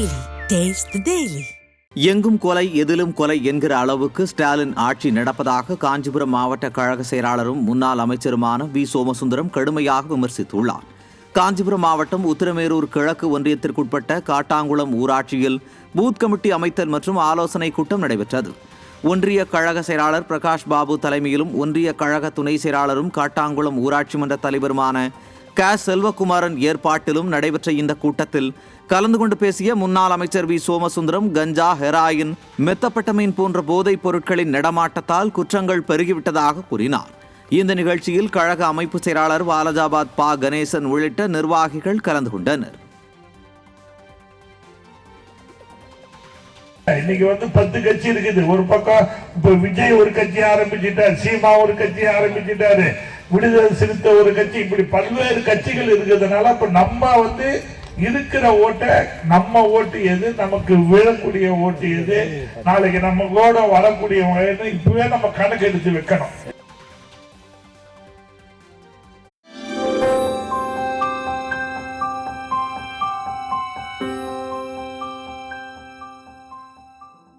Daily taste daily எங்கும் கொலை எதிலும் கொலை என்கிற அளவுக்கு ஸ்டாலின் ஆட்சி நடப்பதாக காஞ்சிபுரம் மாவட்ட கழக செயலாளரும் முன்னாள் அமைச்சருமான வி சோமசுந்தரம் கடுமையாக விமர்சித்துள்ளார். காஞ்சிபுரம் மாவட்டம் உத்திரமேரூர் கிழக்கு ஒன்றியத்திற்குட்பட்ட காட்டாங்குளம் ஊராட்சியில் பூத் கமிட்டி அமைத்தல் மற்றும் ஆலோசனை கூட்டம் நடைபெற்றது. ஒன்றிய கழக செயலாளர் பிரகாஷ் பாபு தலைமையிலும் ஒன்றிய கழக துணை செயலாளரும் காட்டாங்குளம் ஊராட்சி மன்ற தலைவருமான க. செல்வகுமாரன் ஏற்பாட்டிலும் நடைபெற்ற இந்த கூட்டத்தில் கலந்து கொண்டு பேசிய முன்னாள் அமைச்சர் வி. சோமசுந்தரம் கஞ்சா ஹெராயின் மெத்தப்பட்டமீன் போன்ற போதைப் பொருட்களின் நடமாட்டத்தால் குற்றங்கள் பெருகிவிட்டதாக கூறினார். இந்த நிகழ்ச்சியில் கழக அமைப்பு செயலாளர் வாலஜாபாத் பா. கணேசன் உள்ளிட்ட நிர்வாகிகள் கலந்து கொண்டனர். இன்னைக்கு வந்து பத்து கட்சி இருக்குது. ஒரு பக்கம் இப்ப விஜய் ஒரு கட்சி ஆரம்பிச்சிட்டார் சீமா ஒரு கட்சி ஆரம்பிச்சிட்டாரு. விடுதலை சிறுத்த ஒரு கட்சி இப்படி பல்வேறு கட்சிகள் இருக்கிறதுனால இப்ப நம்ம வந்து இருக்கிற ஓட்டை நம்ம ஓட்டு எது நமக்கு விழக்கூடிய ஓட்டு எது நாளைக்கு நம்ம கூட வரக்கூடியவங்க இப்பவே நம்ம கணக்கு எடுத்து வைக்கணும்.